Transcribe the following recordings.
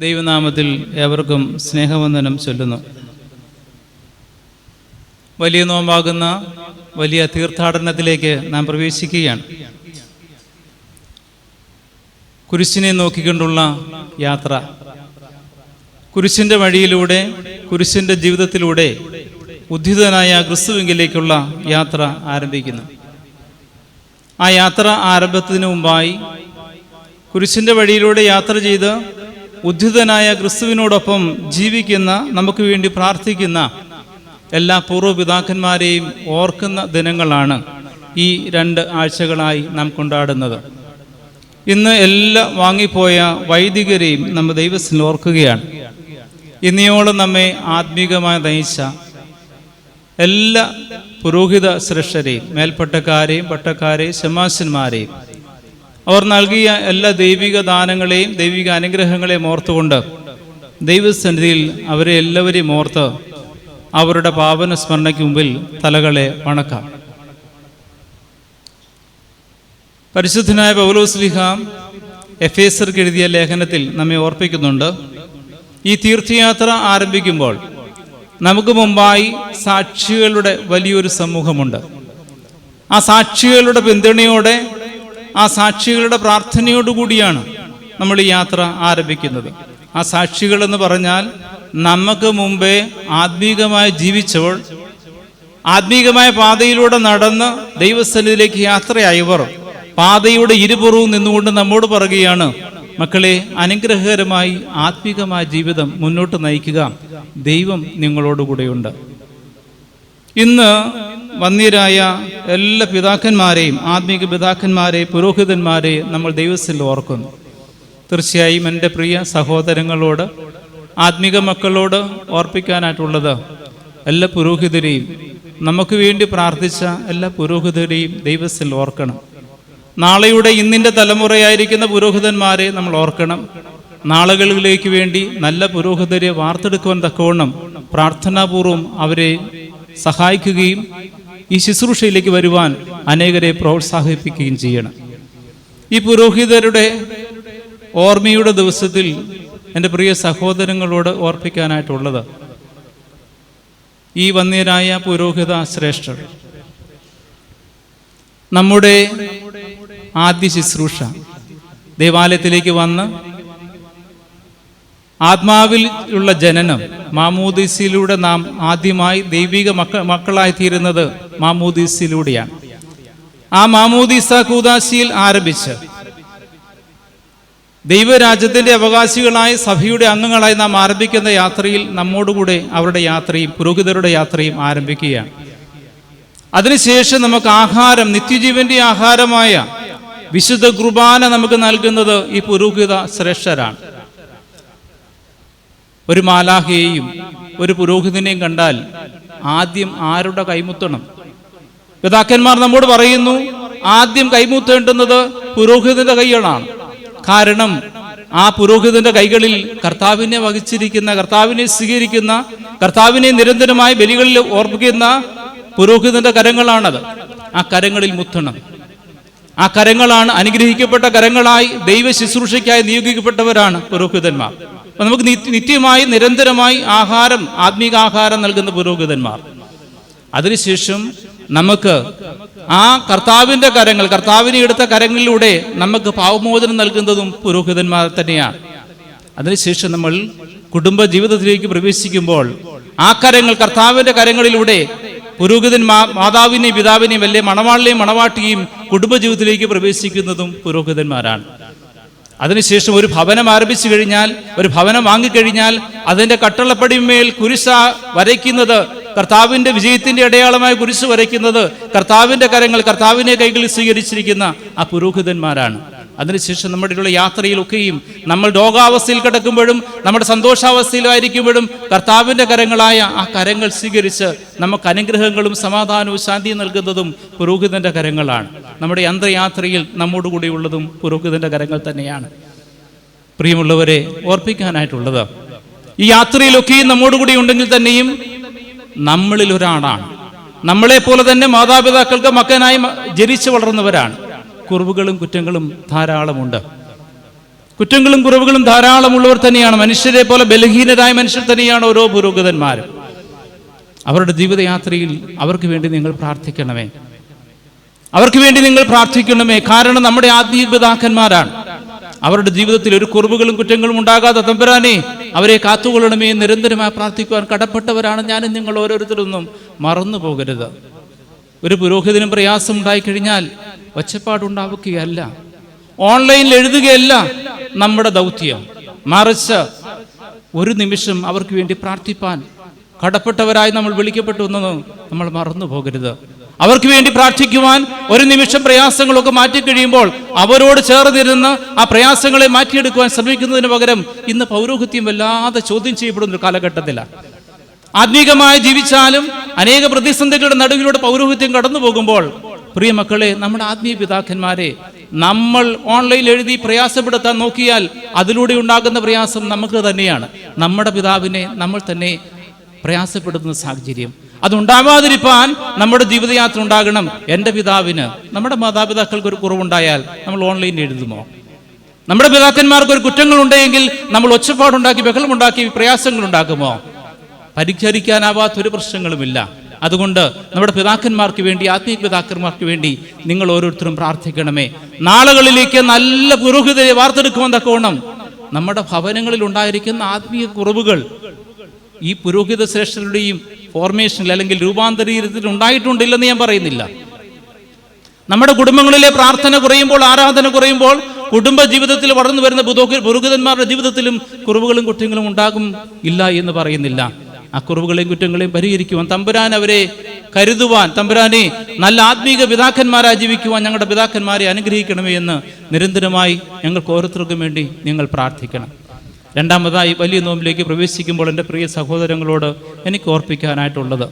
ദൈവനാമത്തിൽ ഏവർക്കും സ്നേഹവന്ദനം ചൊല്ലുന്നു. വലിയ നോമ്പാകുന്ന വലിയ തീർത്ഥാടനത്തിലേക്ക് നാം പ്രവേശിക്കുകയാണ്. കുരിശിനെ നോക്കിക്കൊണ്ടുള്ള യാത്ര. കുരിശിന്റെ വഴിയിലൂടെ കുരിശിന്റെ ജീവിതത്തിലൂടെ ഉദ്ധിതനായ ക്രിസ്തുവിങ്കിലേക്കുള്ള യാത്ര ആരംഭിക്കുന്നു. ആ യാത്ര ആരംഭത്തിന് മുമ്പായി കുരിശിന്റെ വഴിയിലൂടെ യാത്ര ചെയ്ത് ഉദ്ധിതനായ ക്രിസ്തുവിനോടൊപ്പം ജീവിക്കുന്ന നമുക്ക് വേണ്ടി പ്രാർത്ഥിക്കുന്ന എല്ലാ പൂർവപിതാക്കന്മാരെയും ഓർക്കുന്ന ദിനങ്ങളാണ് ഈ രണ്ട് ആഴ്ചകളായി നാം കൊണ്ടാടുന്നത്. ഇന്ന് എല്ലാ വാങ്ങിപ്പോയ വൈദികരെയും നമ്മൾ ദൈവത്തിൽ ഓർക്കുകയാണ്. ഇന്നയോളം നമ്മെ ആത്മീകമായി നയിച്ച എല്ലാ പുരോഹിത ശ്രേഷ്ഠരെയും മേൽപ്പട്ടക്കാരെയും പട്ടക്കാരെയും ശമാശന്മാരെയും അവർ നൽകിയ എല്ലാ ദൈവിക ദാനങ്ങളെയും ദൈവിക അനുഗ്രഹങ്ങളെയും ഓർത്തുകൊണ്ട് ദൈവസന്നിധിയിൽ അവരെ എല്ലാവരെയും ഓർത്ത് അവരുടെ പാവന സ്മരണയ്ക്ക് മുമ്പിൽ തലകളെ വണക്കാം. പരിശുദ്ധനായ പൗലോസ്ലിഹ എഫ് എസർക്ക് എഴുതിയ ലേഖനത്തിൽ നമ്മെ ഓർപ്പിക്കുന്നുണ്ട്. ഈ തീർത്ഥയാത്ര ആരംഭിക്കുമ്പോൾ നമുക്ക് മുമ്പായി സാക്ഷികളുടെ വലിയൊരു സമൂഹമുണ്ട്. ആ സാക്ഷികളുടെ പിന്തുണയോടെ ആ സാക്ഷികളുടെ പ്രാർത്ഥനയോടുകൂടിയാണ് നമ്മൾ ഈ യാത്ര ആരംഭിക്കുന്നത്. ആ സാക്ഷികൾ എന്ന് പറഞ്ഞാൽ നമുക്ക് മുമ്പേ ആത്മീകമായി ജീവിച്ചവൾ ആത്മീകമായ പാതയിലൂടെ നടന്ന് ദൈവസ്ഥലിലേക്ക് യാത്രയായവർ പാതയുടെ ഇരുപുറവും നിന്നുകൊണ്ട് നമ്മോട് പറയുകയാണ് മക്കളെ അനുഗ്രഹകരമായി ആത്മീകമായ ജീവിതം മുന്നോട്ട് നയിക്കുക. ദൈവം നിങ്ങളോടുകൂടെയുണ്ട്. ഇന്ന് വന്യരായ എല്ലാ പിതാക്കന്മാരെയും ആത്മീക പിതാക്കന്മാരെ പുരോഹിതന്മാരെ നമ്മൾ ദൈവത്തിൽ ഓർക്കുന്നു. തീർച്ചയായും എന്റെ പ്രിയ സഹോദരങ്ങളോട് ആത്മീക മക്കളോട് ഓർപ്പിക്കാനായിട്ടുള്ളത് എല്ലാ പുരോഹിതരെയും നമുക്ക് വേണ്ടി പ്രാർത്ഥിച്ച എല്ലാ പുരോഹിതരെയും ദൈവത്തിൽ ഓർക്കണം. നാളെയുടെ ഇന്നിന്റെ തലമുറയായിരിക്കുന്ന പുരോഹിതന്മാരെ നമ്മൾ ഓർക്കണം. നാളുകളിലേക്ക് വേണ്ടി നല്ല പുരോഹിതരെ വാർത്തെടുക്കുവാൻ തക്കവണ്ണം പ്രാർത്ഥനാപൂർവം അവരെ സഹായിക്കുകയും ഈ ശുശ്രൂഷയിലേക്ക് വരുവാൻ അനേകരെ പ്രോത്സാഹിപ്പിക്കുകയും ചെയ്യണം. ഈ പുരോഹിതരുടെ ഓർമ്മയുടെ ദിവസത്തിൽ എന്റെ പ്രിയ സഹോദരങ്ങളോട് ഓർപ്പിക്കാനായിട്ടുള്ളത് ഈ വന്യരായ പുരോഹിത ശ്രേഷ്ഠർ. നമ്മുടെ ആദ്യ ശുശ്രൂഷ ദേവാലയത്തിലേക്ക് വന്ന് ആത്മാവിൽ ഉള്ള ജനനം മാമൂദിസിലൂടെ നാം ആദ്യമായി ദൈവിക മക്ക മക്കളായി തീരുന്നത് മാമൂദിസിലൂടെയാണ്. ആ മാമൂദിസ കൂദാശിയിൽ ആരംഭിച്ച് ദൈവരാജ്യത്തിന്റെ അവകാശികളായി സഭയുടെ അംഗങ്ങളായി നാം ആരംഭിക്കുന്ന യാത്രയിൽ നമ്മോടുകൂടെ അവരുടെ യാത്രയും പുരോഹിതരുടെ യാത്രയും ആരംഭിക്കുകയാണ്. അതിനുശേഷം നമുക്ക് ആഹാരം നിത്യജീവന്റെ ആഹാരമായ വിശുദ്ധ കുർബാന നമുക്ക് നൽകുന്നത് ഈ പുരോഹിത ശ്രേഷ്ഠരാണ്. ഒരു മാലാഹയെയും ഒരു പുരോഹിതനെയും കണ്ടാൽ ആദ്യം ആരുടെ കൈമുത്തണം? പിതാക്കന്മാർ നമ്മോട് പറയുന്നു ആദ്യം കൈമുത്തേണ്ടുന്നത് പുരോഹിതന്റെ കൈകളാണ്. കാരണം ആ പുരോഹിതന്റെ കൈകളിൽ കർത്താവിനെ വഹിച്ചിരിക്കുന്ന കർത്താവിനെ സ്വീകരിക്കുന്ന കർത്താവിനെ നിരന്തരമായി ബലികളിൽ ഓർപ്പിക്കുന്ന പുരോഹിതന്റെ കരങ്ങളാണത്. ആ കരങ്ങളിൽ മുത്തണം. ആ കരങ്ങളാണ് അനുഗ്രഹിക്കപ്പെട്ട കരങ്ങളായി ദൈവ ശുശ്രൂഷയ്ക്കായി നിയോഗിക്കപ്പെട്ടവരാണ് പുരോഹിതന്മാർ. അപ്പൊ നമുക്ക് നിത്യമായി നിരന്തരമായി ആഹാരം ആത്മീക ആഹാരം നൽകുന്ന പുരോഹിതന്മാർ. അതിനുശേഷം നമുക്ക് ആ കർത്താവിന്റെ കരങ്ങൾ കർത്താവിനെ എടുത്ത കരങ്ങളിലൂടെ നമുക്ക് പാവമോചനം നൽകുന്നതും പുരോഹിതന്മാർ തന്നെയാണ്. അതിനുശേഷം നമ്മൾ കുടുംബ ജീവിതത്തിലേക്ക് പ്രവേശിക്കുമ്പോൾ ആ കരങ്ങൾ കർത്താവിന്റെ കരങ്ങളിലൂടെ പുരോഹിതൻ മാ മാതാവിനെയും പിതാവിനെയും അല്ലെ മണവാളിനെയും മണവാട്ടിയും കുടുംബജീവിതത്തിലേക്ക് പ്രവേശിക്കുന്നതും പുരോഹിതന്മാരാണ്. അതിനുശേഷം ഒരു ഭവനം ആരംഭിച്ചു കഴിഞ്ഞാൽ ഒരു ഭവനം വാങ്ങിക്കഴിഞ്ഞാൽ അതിന്റെ കട്ടളപ്പടിമേൽ കുരിശ വരയ്ക്കുന്നത് കർത്താവിന്റെ വിജയത്തിന്റെ അടയാളമായി കുരിശ് വരയ്ക്കുന്നത് കർത്താവിന്റെ കരങ്ങൾ കർത്താവിനെ കൈകളിൽ സ്വീകരിച്ചിരിക്കുന്ന ആ പുരോഹിതന്മാരാണ്. അതിനുശേഷം നമ്മുടെ ഉള്ള യാത്രയിലൊക്കെയും നമ്മൾ രോഗാവസ്ഥയിൽ കിടക്കുമ്പോഴും നമ്മുടെ സന്തോഷാവസ്ഥയിലായിരിക്കുമ്പോഴും കർത്താവിന്റെ കരങ്ങളായ ആ കരങ്ങൾ സ്വീകരിച്ച് നമുക്ക് അനുഗ്രഹങ്ങളും സമാധാനവും ശാന്തിയും നൽകുന്നതും പുരോഹിതന്റെ കരങ്ങളാണ്. നമ്മുടെ അന്തയാത്രയിൽ നമ്മോടുകൂടിയുള്ളതും പുരോഹിതന്റെ കരങ്ങൾ തന്നെയാണ്. പ്രിയമുള്ളവരെ ഓർപ്പിക്കാനായിട്ടുള്ളത് ഈ യാത്രയിലൊക്കെയും നമ്മോടുകൂടി ഉണ്ടെങ്കിൽ തന്നെയും നമ്മളിൽ ഒരാളാണ്. നമ്മളെ പോലെ തന്നെ മാതാപിതാക്കൾക്ക് മക്കനായി ജനിച്ചു വളർന്നവരാണ്. കുറവുകളും കുറ്റങ്ങളും ധാരാളമുണ്ട്. കുറ്റങ്ങളും കുറവുകളും ധാരാളമുള്ളവർ തന്നെയാണ്. മനുഷ്യരെ പോലെ ബലഹീനരായ മനുഷ്യർ തന്നെയാണ് ഓരോ പുരോഗതന്മാരും അവരുടെ ജീവിതയാത്രയിൽ അവർക്ക് വേണ്ടി നിങ്ങൾ പ്രാർത്ഥിക്കണമേ. അവർക്ക് വേണ്ടി നിങ്ങൾ പ്രാർത്ഥിക്കണമേ. കാരണം നമ്മുടെ ആത്മീയ പിതാക്കന്മാരാണ് അവരുടെ ജീവിതത്തിൽ ഒരു കുറവുകളും കുറ്റങ്ങളും ഉണ്ടാകാതെ തമ്പുരാനെ അവരെ കാത്തുകൊള്ളണമേ നിരന്തരമായി പ്രാർത്ഥിക്കുവാൻ കടപ്പെട്ടവരാണ് ഞാനും നിങ്ങൾ ഓരോരുത്തരൊന്നും. മറന്നു പോകരുത്. ഒരു പുരോഹിതനും പ്രയാസം ഉണ്ടായിക്കഴിഞ്ഞാൽ ഒച്ചപ്പാടുണ്ടാവുകയല്ല ഓൺലൈനിൽ എഴുതുകയല്ല നമ്മുടെ ദൗത്യം. മറിച്ച് ഒരു നിമിഷം അവർക്ക് വേണ്ടി പ്രാർത്ഥിപ്പാൻ കടപ്പെട്ടവരായി നമ്മൾ വിളിക്കപ്പെട്ടു എന്നത് നമ്മൾ മറന്നു പോകരുത്. അവർക്ക് വേണ്ടി പ്രാർത്ഥിക്കുവാൻ ഒരു നിമിഷം പ്രയാസങ്ങളൊക്കെ മാറ്റി കഴിയുമ്പോൾ അവരോട് ചേർന്നിരുന്ന് ആ പ്രയാസങ്ങളെ മാറ്റിയെടുക്കുവാൻ ശ്രമിക്കുന്നതിന് പകരം ഇന്ന് പൗരോഹിത്യം വല്ലാതെ ചോദ്യം ചെയ്യപ്പെടുന്ന ഒരു കാലഘട്ടത്തിലാണ് ആത്മീകമായി ജീവിച്ചാലും അനേക പ്രതിസന്ധികളുടെ നടുവിലൂടെ പൗരോഹിത്യം കടന്നു പോകുമ്പോൾ പ്രിയ മക്കളെ നമ്മുടെ ആത്മീയ പിതാക്കന്മാരെ നമ്മൾ ഓൺലൈനിൽ എഴുതി പ്രയാസപ്പെടുത്താൻ നോക്കിയാൽ അതിലൂടെ ഉണ്ടാകുന്ന പ്രയാസം നമുക്ക് തന്നെയാണ്. നമ്മുടെ പിതാവിനെ നമ്മൾ തന്നെ പ്രയാസപ്പെടുത്തുന്ന സാഹചര്യം. അതുണ്ടാവാതിരിക്കാൻ നമ്മുടെ ജീവിതയാത്ര ഉണ്ടാകണം. എന്റെ പിതാവിന് നമ്മുടെ മാതാപിതാക്കൾക്ക് ഒരു കുറവുണ്ടായാൽ നമ്മൾ ഓൺലൈനിൽ എഴുതുമോ? നമ്മുടെ പിതാക്കന്മാർക്ക് ഒരു കുറ്റങ്ങൾ ഉണ്ടെങ്കിൽ നമ്മൾ ഒച്ചപ്പാടുണ്ടാക്കി ബഹളമുണ്ടാക്കി പ്രയാസങ്ങൾ ഉണ്ടാക്കുമോ പരിഹരിക്കാനാവാത്ത ഒരു പ്രശ്നങ്ങളുമില്ല. അതുകൊണ്ട് നമ്മുടെ പിതാക്കന്മാർക്ക് വേണ്ടി ആത്മീയ പിതാക്കന്മാർക്ക് വേണ്ടി നിങ്ങൾ ഓരോരുത്തരും പ്രാർത്ഥിക്കണമേ. നാളുകളിലേക്ക് നല്ല പുരോഹിതരെ വാർത്തെടുക്കുവാൻ തക്കവണ്ണം നമ്മുടെ ഭവനങ്ങളിൽ ഉണ്ടായിരിക്കുന്ന ആത്മീയ കുറവുകൾ ഈ പുരോഹിത ശ്രേഷ്ഠരുടെയും ഫോർമേഷനിൽ അല്ലെങ്കിൽ രൂപാന്തരീകരണത്തിൽ ഉണ്ടായിട്ടുണ്ടില്ലെന്ന് ഞാൻ പറയുന്നില്ല. നമ്മുടെ കുടുംബങ്ങളിലെ പ്രാർത്ഥന കുറയുമ്പോൾ ആരാധന കുറയുമ്പോൾ കുടുംബ ജീവിതത്തിൽ വളർന്നു വരുന്ന പുരോഹിതന്മാരുടെ ജീവിതത്തിലും കുറവുകളും കുറ്റങ്ങളും ഉണ്ടാകും ഇല്ല എന്ന് പറയുന്നില്ല. ആ കുറവുകളെയും കുറ്റങ്ങളെയും പരിഹരിക്കുവാൻ തമ്പുരാൻ അവരെ കരുതുവാൻ തമ്പുരാനെ നല്ല ആത്മീക പിതാക്കന്മാരായി ജീവിക്കുവാൻ ഞങ്ങളുടെ പിതാക്കന്മാരെ അനുഗ്രഹിക്കണമേ എന്ന് നിരന്തരമായി ഞങ്ങൾക്ക് ഓരോരുത്തർക്കും വേണ്ടി നിങ്ങൾ പ്രാർത്ഥിക്കണം. രണ്ടാമതായി വലിയ നോമ്പിലേക്ക് പ്രവേശിക്കുമ്പോൾ എന്റെ പ്രിയ സഹോദരങ്ങളോട് എനിക്ക് ഓർപ്പിക്കാനായിട്ടുള്ളത്.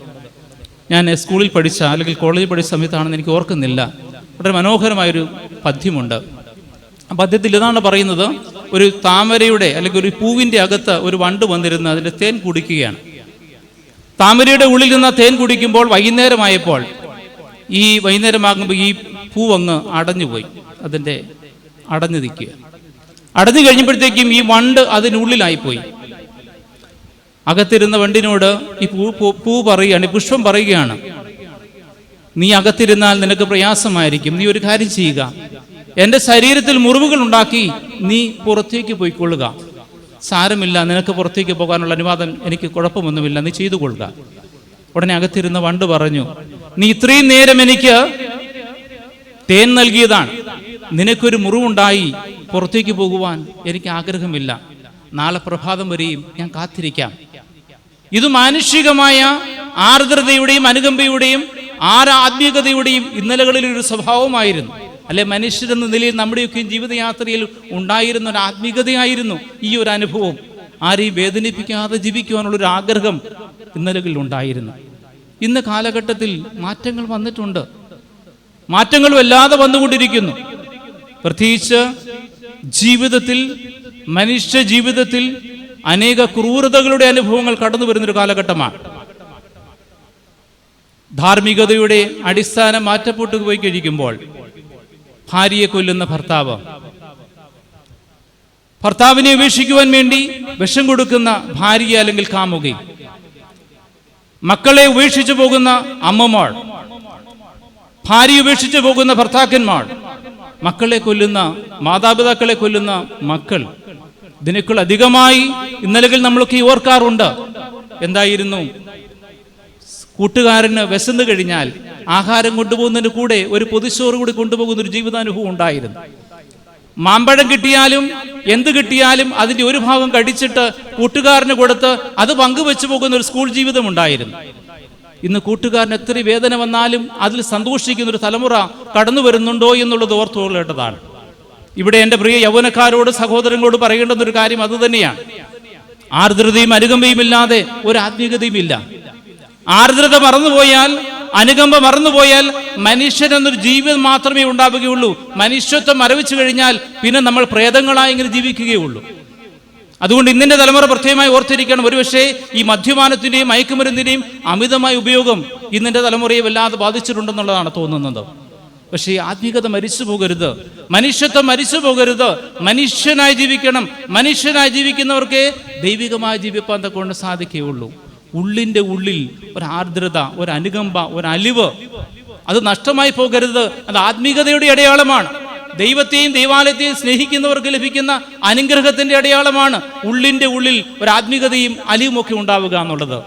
ഞാൻ സ്കൂളിൽ പഠിച്ച അല്ലെങ്കിൽ കോളേജിൽ പഠിച്ച സമയത്താണെന്ന് എനിക്ക് ഓർക്കുന്നില്ല. വളരെ മനോഹരമായൊരു പദ്യമുണ്ട്. ആ പദ്യത്തിൽ ഇതാണ് പറയുന്നത് ഒരു താമരയുടെ അല്ലെങ്കിൽ ഒരു പൂവിന്റെ അകത്ത് ഒരു വണ്ട് വന്നിരുന്ന് അതിന്റെ തേൻ കുടിക്കുകയാണ്. താമരയുടെ ഉള്ളിൽ നിന്ന് തേൻ കുടിക്കുമ്പോൾ വൈകുന്നേരമായപ്പോൾ ഈ വൈകുന്നേരമാകുമ്പോൾ ഈ പൂവങ്ങ് അടഞ്ഞുപോയി അതിന്റെ അടഞ്ഞു നിൽക്കുക അടഞ്ഞു കഴിഞ്ഞപ്പോഴത്തേക്കും ഈ വണ്ട് അതിനുള്ളിലായിപ്പോയി. അകത്തിരുന്ന വണ്ടിനോട് ഈ പൂ പൂ- പറയുകയാണ് പുഷ്പം പറയുകയാണ് നീ അകത്തിരുന്നാൽ നിനക്ക് പ്രയാസമായിരിക്കും. നീ ഒരു കാര്യം ചെയ്യുക. എന്റെ ശരീരത്തിൽ മുറിവുകൾ ഉണ്ടാക്കി നീ പുറത്തേക്ക് പോയിക്കൊള്ളുക. സാരമില്ല നിനക്ക് പുറത്തേക്ക് പോകാനുള്ള അനുവാദം എനിക്ക് കുഴപ്പമൊന്നുമില്ല. നീ ചെയ്തു കൊള്ളുക. ഉടനെ അകത്തിരുന്ന വണ്ട് പറഞ്ഞു നീ ഇത്രയും നേരം എനിക്ക് തേൻ നൽകിയതാണ്. നിനക്കൊരു മുറിവുണ്ടായി. പുറത്തേക്ക് പോകുവാൻ എനിക്ക് ആഗ്രഹമില്ല. നാളെ പ്രഭാതം വരെയും ഞാൻ കാത്തിരിക്കാം. ഇത് മാനുഷികമായ ആർദ്രതയുടെയും അനുകമ്പയുടെയും ആരാത്മികതയുടെയും ഇന്നലകളിൽ ഒരു സ്വഭാവമായിരുന്നു. അല്ലെ മനുഷ്യരെന്ന നിലയിൽ നമ്മുടെയൊക്കെ ജീവിതയാത്രയിൽ ഉണ്ടായിരുന്ന ഒരു ആത്മീകതയായിരുന്നു ഈ ഒരു അനുഭവം. ആരെയും വേദനിപ്പിക്കാതെ ജീവിക്കുവാനുള്ള ഒരു ആഗ്രഹം ഇന്നലകളിൽ ഉണ്ടായിരുന്നു. ഇന്ന് കാലഘട്ടത്തിൽ മാറ്റങ്ങൾ വന്നിട്ടുണ്ട്. മാറ്റങ്ങൾ വല്ലാതെ വന്നുകൊണ്ടിരിക്കുന്നു. പ്രത്യേകിച്ച് ജീവിതത്തിൽ മനുഷ്യ ജീവിതത്തിൽ അനേക ക്രൂരതകളുടെ അനുഭവങ്ങൾ കടന്നു വരുന്നൊരു കാലഘട്ടമാണ്. ധാർമ്മികതയുടെ അടിസ്ഥാനം മാറ്റപ്പെട്ടു പോയി കഴിക്കുമ്പോൾ ഭാര്യയെ കൊല്ലുന്ന ഭർത്താവ് ഭർത്താവിനെ ഉപേക്ഷിക്കുവാൻ വേണ്ടി വിഷം കൊടുക്കുന്ന ഭാര്യ അല്ലെങ്കിൽ കാമുകി മക്കളെ ഉപേക്ഷിച്ചു പോകുന്ന അമ്മമാൾ ഭാര്യ ഉപേക്ഷിച്ചു പോകുന്ന ഭർത്താക്കന്മാർ മക്കളെ കൊല്ലുന്ന മാതാപിതാക്കളെ കൊല്ലുന്ന മക്കൾ. ഇതിനേക്കാൾ അധികമായി ഇന്നലകൾ നമ്മളൊക്കെ ഓർക്കാറുണ്ട്. എന്തായിരുന്നു? കൂട്ടുകാരന് വിശന്നു കഴിഞ്ഞാൽ ആഹാരം കൊണ്ടുപോകുന്നതിന് കൂടെ ഒരു പൊതിച്ചോറ് കൂടി കൊണ്ടുപോകുന്ന ഒരു ജീവിതാനുഭവം ഉണ്ടായിരുന്നു. മാമ്പഴം കിട്ടിയാലും എന്ത് കിട്ടിയാലും അതിന്റെ ഒരു ഭാഗം കടിച്ചിട്ട് കൂട്ടുകാരന് കൊടുത്ത് അത് പങ്കുവെച്ചു പോകുന്ന ഒരു സ്കൂൾ ജീവിതം ഉണ്ടായിരുന്നു. ഇന്ന് കൂട്ടുകാരന് എത്ര വേദന വന്നാലും അതിൽ സന്തോഷിക്കുന്ന ഒരു തലമുറ കടന്നു വരുന്നുണ്ടോ എന്നുള്ളത് ഓർത്തുകൊള്ളേണ്ടതാണ് ഇവിടെ എന്റെ പ്രിയ യൗവനക്കാരോട് സഹോദരങ്ങളോട് പറയേണ്ടുന്ന ഒരു കാര്യം അത് തന്നെയാണ്. ആർദ്രതയും അനുകമ്പയും ഇല്ലാതെ ഒരു ആത്മീയതയും ഇല്ല. ആർദ്രത മറന്നുപോയാൽ അനുകമ്പ മറന്നുപോയാൽ മനുഷ്യൻ എന്നൊരു ജീവിതം മാത്രമേ ഉണ്ടാവുകയുള്ളൂ. മനുഷ്യത്വം മരവിച്ചു കഴിഞ്ഞാൽ പിന്നെ നമ്മൾ പ്രേതങ്ങളായി ഇങ്ങനെ ജീവിക്കുകയുള്ളൂ അതുകൊണ്ട് ഇന്നിന്റെ തലമുറ പ്രത്യേകമായി ഓർത്തിരിക്കണം. ഒരുപക്ഷെ ഈ മദ്യപാനത്തിന്റെയും മയക്കുമരുന്നിന്റെയും അമിതമായ ഉപയോഗം ഇന്നിന്റെ തലമുറയെ വല്ലാതെ ബാധിച്ചിട്ടുണ്ടെന്നുള്ളതാണ് തോന്നുന്നത്. പക്ഷേ ആത്മീകത മരിച്ചു പോകരുത്. മനുഷ്യത്വം മരിച്ചു പോകരുത്. മനുഷ്യനായി ജീവിക്കണം. മനുഷ്യനായി ജീവിക്കുന്നവർക്ക് ദൈവികമായി ജീവിപ്പാൻ കൊണ്ട് സാധിക്കുകയുള്ളൂ. ഉള്ളിന്റെ ഉള്ളിൽ ഒരു ആർദ്രത ഒരു അനുകമ്പ ഒരു അലിവ് അത് നഷ്ടമായി പോകരുത്. അത് ആത്മീകതയുടെ അടയാളമാണ്. ദൈവത്തെയും ദൈവാലയത്തെയും സ്നേഹിക്കുന്നവർക്ക് ലഭിക്കുന്ന അനുഗ്രഹത്തിന്റെ അടയാളമാണ് ഉള്ളിന്റെ ഉള്ളിൽ ഒരു ആത്മീകതയും അലിയുമൊക്കെ ഉണ്ടാവുക എന്നുള്ളത്.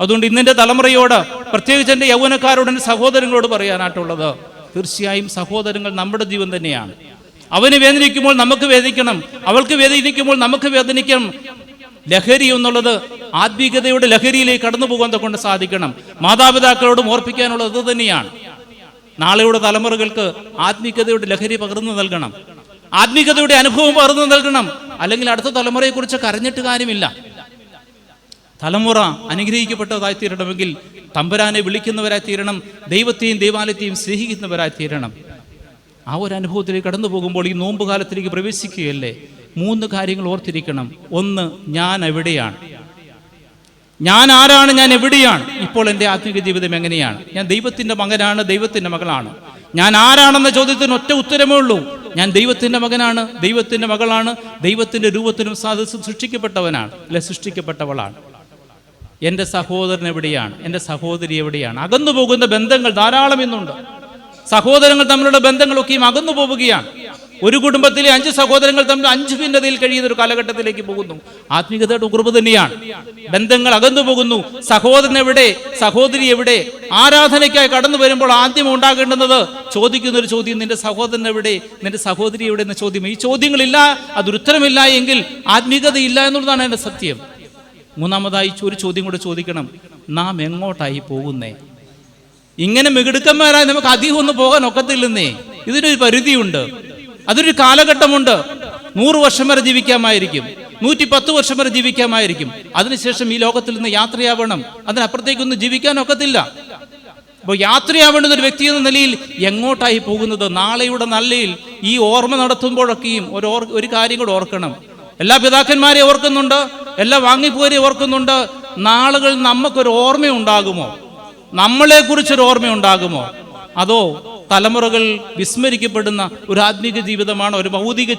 അതുകൊണ്ട് ഇന്നിന്റെ തലമുറയോട് പ്രത്യേകിച്ച് എന്റെ യൗവനക്കാരോട് എന്റെ സഹോദരങ്ങളോട് പറയാനായിട്ടുള്ളത് തീർച്ചയായും സഹോദരങ്ങൾ നമ്മുടെ ജീവൻ തന്നെയാണ്. അവന് വേദനിക്കുമ്പോൾ നമുക്ക് വേദനിക്കണം അവൾക്ക് വേദനിക്കുമ്പോൾ നമുക്ക് വേദനിക്കണം. ലഹരി എന്നുള്ളത് ആത്മീകതയുടെ ലഹരിയിലേക്ക് കടന്നു പോകാൻ കൊണ്ട് സാധിക്കണം. മാതാപിതാക്കളോടും ഓർപ്പിക്കാനുള്ളത് തന്നെയാണ്. നാളെയുടെ തലമുറകൾക്ക് ആത്മീകതയുടെ ലഹരി പകർന്നു നൽകണം. ആത്മീകതയുടെ അനുഭവം പകർന്നു നൽകണം. അല്ലെങ്കിൽ അടുത്ത തലമുറയെക്കുറിച്ച് കരഞ്ഞിട്ട് കാര്യമില്ല. തലമുറ അനുഗ്രഹിക്കപ്പെട്ടതായി തീരണമെങ്കിൽ തമ്പുരാനെ വിളിക്കുന്നവരായി തീരണം ദൈവത്തെയും ദൈവാലയത്തെയും സ്നേഹിക്കുന്നവരായി തീരണം ആ ഒരു അനുഭവത്തിലേക്ക് കടന്നു പോകുമ്പോൾ ഈ നോമ്പ് കാലത്തിലേക്ക് പ്രവേശിക്കുകയല്ലേ? മൂന്ന് കാര്യങ്ങൾ ഓർത്തിരിക്കണം. ഒന്ന് ഞാൻ എവിടെയാണ്? ഞാൻ ആരാണ്? ഞാൻ എവിടെയാണ്? ഇപ്പോൾ എന്റെ ആത്മീക ജീവിതം എങ്ങനെയാണ്? ഞാൻ ദൈവത്തിന്റെ മകനാണ് ദൈവത്തിന്റെ മകളാണ്. ഞാൻ ആരാണെന്ന ചോദ്യത്തിന് ഒറ്റ ഉത്തരമേ ഉള്ളൂ. ഞാൻ ദൈവത്തിന്റെ മകനാണ് ദൈവത്തിന്റെ മകളാണ് ദൈവത്തിന്റെ രൂപത്തിനും സാധസും സൃഷ്ടിക്കപ്പെട്ടവനാണ് അല്ലെ സൃഷ്ടിക്കപ്പെട്ടവളാണ്. എന്റെ സഹോദരൻ എവിടെയാണ്? എന്റെ സഹോദരി എവിടെയാണ്? അകന്നു പോകുന്ന ബന്ധങ്ങൾ ധാരാളം ഇന്നുണ്ട്. സഹോദരങ്ങൾ തമ്മിലുള്ള ബന്ധങ്ങളൊക്കെയും അകന്നു പോവുകയാണ് ഒരു കുടുംബത്തിലെ അഞ്ച് സഹോദരങ്ങൾ തമ്മിൽ അഞ്ച് ഭിന്നതയിൽ കഴിയുന്ന ഒരു കാലഘട്ടത്തിലേക്ക് പോകുന്നു. ആത്മീയതയുടെ കുറവ് തന്നെയാണ് ബന്ധങ്ങൾ അകന്നു പോകുന്നു. സഹോദരൻ എവിടെ സഹോദരി എവിടെ? ആരാധനയ്ക്കായി കടന്നു വരുമ്പോൾ ആദ്യം ഉണ്ടാകേണ്ടുന്നത് ചോദിക്കുന്ന ഒരു ചോദ്യം നിന്റെ സഹോദരൻ എവിടെ നിന്റെ സഹോദരി എവിടെ എന്ന ചോദ്യം. ഈ ചോദ്യങ്ങളില്ല അതൊരു ഉത്തരമില്ല എങ്കിൽ ഇല്ല എന്നുള്ളതാണ് എന്റെ സത്യം. മൂന്നാമതായി ഒരു ചോദ്യം കൂടെ ചോദിക്കണം. നാം എങ്ങോട്ടായി പോകുന്നേ? ഇങ്ങനെ മികടുക്കന്മാരായി നമുക്ക് അധികം ഒന്നും പോകാൻ ഒക്കത്തില്ലെന്നേ. ഇതിനൊരു പരിധിയുണ്ട്. അതൊരു കാലഘട്ടമുണ്ട്. നൂറ് വർഷം വരെ ജീവിക്കാമായിരിക്കും. നൂറ്റി പത്ത് വർഷം വരെ ജീവിക്കാമായിരിക്കും. അതിനുശേഷം ഈ ലോകത്തിൽ നിന്ന് യാത്രയാവണം. അതിനപ്പുറത്തേക്കൊന്നും ജീവിക്കാനൊക്കത്തില്ല. അപ്പോൾ യാത്രയാവേണ്ടുന്ന ഒരു വ്യക്തി എന്ന നിലയിൽ എങ്ങോട്ടായി പോകുന്നത്? നാളെയുടെ നല്ലയിൽ ഈ ഓർമ്മ നടത്തുമ്പോഴൊക്കെയും ഒരു ഒരു കാര്യം കൂടെ ഓർക്കണം. എല്ലാ പിതാക്കന്മാരെ ഓർക്കുന്നുണ്ട്. എല്ലാ വാങ്ങിപ്പോരെ ഓർക്കുന്നുണ്ട്. നാളുകൾ നമുക്കൊരു ഓർമ്മയുണ്ടാകുമോ? നമ്മളെക്കുറിച്ചൊരു ഓർമ്മയുണ്ടാകുമോ? അതോ തലമുറകൾ വിസ്മരിക്കപ്പെടുന്ന ഒരു ആത്മീക ജീവിതമാണോ ഒരു ഭൗതിക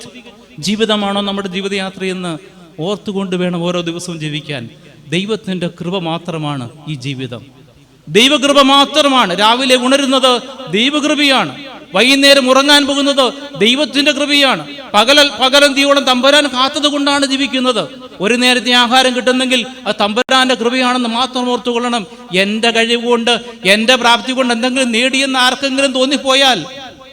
ജീവിതമാണോ നമ്മുടെ ജീവിതയാത്രയെന്ന് ഓർത്തുകൊണ്ട് വേണം ഓരോ ദിവസവും ജീവിക്കാൻ. ദൈവത്തിന്റെ കൃപ മാത്രമാണ് ഈ ജീവിതം. ദൈവകൃപ മാത്രമാണ്. രാവിലെ ഉണരുന്നത് ദൈവകൃപയാണ്. വൈകുന്നേരം ഉറങ്ങാൻ പോകുന്നത് ദൈവത്തിന്റെ കൃപയാണ്. പകലൽ പകലന്തിയോളം തമ്പരാൻ കാത്തത് കൊണ്ടാണ് ജീവിക്കുന്നത്. ഒരു നേരത്തെ ആഹാരം കിട്ടുന്നെങ്കിൽ അത് തമ്പുരാന്റെ കൃപയാണെന്ന് മാത്രം ഓർത്തുകൊള്ളണം. എന്റെ കഴിവ് കൊണ്ട് എന്റെ പ്രാപ്തി കൊണ്ട് എന്തെങ്കിലും നേടിയെന്ന് ആർക്കെങ്കിലും തോന്നിപ്പോയാൽ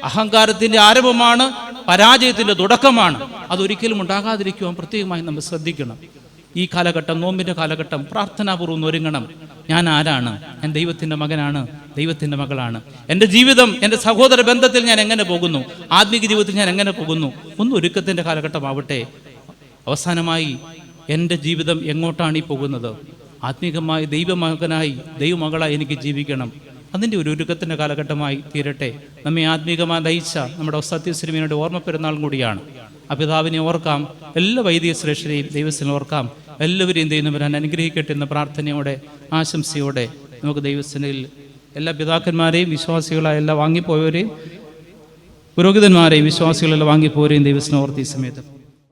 അഹങ്കാരത്തിന്റെ ആരംഭമാണ് പരാജയത്തിന്റെ തുടക്കമാണ്. അതൊരിക്കലും ഉണ്ടാകാതിരിക്കുവാൻ പ്രത്യേകമായി നമ്മൾ ശ്രദ്ധിക്കണം. ഈ കാലഘട്ടം നോമ്പിന്റെ കാലഘട്ടം പ്രാർത്ഥനാപൂർവം ഒരുങ്ങണം. ഞാൻ ആരാണ്? ഞാൻ ദൈവത്തിന്റെ മകനാണ് ദൈവത്തിന്റെ മകളാണ്. എന്റെ ജീവിതം എന്റെ സഹോദര ബന്ധത്തിൽ ഞാൻ എങ്ങനെ പോകുന്നു? ആത്മീക ജീവിതത്തിൽ ഞാൻ എങ്ങനെ പോകുന്നു? ഒന്ന് ഒരുക്കത്തിന്റെ കാലഘട്ടമാവട്ടെ. അവസാനമായി എന്റെ ജീവിതം എങ്ങോട്ടാണ് ഈ പോകുന്നത്? ആത്മീകമായി ദൈവമകനായി ദൈവമകളായി എനിക്ക് ജീവിക്കണം. അതിന്റെ ഒരു ഒരുക്കത്തിന്റെ കാലഘട്ടമായി തീരട്ടെ. നമ്മെ ആത്മീകമായി നയിച്ച നമ്മുടെ സത്യശ്രീമിയുടെ ഓർമ്മ പെരുന്നാളും കൂടിയാണ്. ആ പിതാവിനെ ഓർക്കാം. എല്ലാ വൈദിക ശ്രേഷ്ഠരെയും ദൈവസ്ഥനെ ഓർക്കാം. എല്ലാവരെയും ദൈവം അനുഗ്രഹിക്കട്ടെ എന്ന പ്രാർത്ഥനയോടെ ആശംസയോടെ നമുക്ക് ദൈവസ്ഥനയിൽ എല്ലാ പിതാക്കന്മാരെയും വിശ്വാസികളായ എല്ലാ വാങ്ങിപ്പോയവരെയും പുരോഹിതന്മാരെയും വിശ്വാസികളെല്ലാം വാങ്ങിപ്പോരെയും ദൈവസ്ഥനെ ഓർത്തി സമയത്ത്.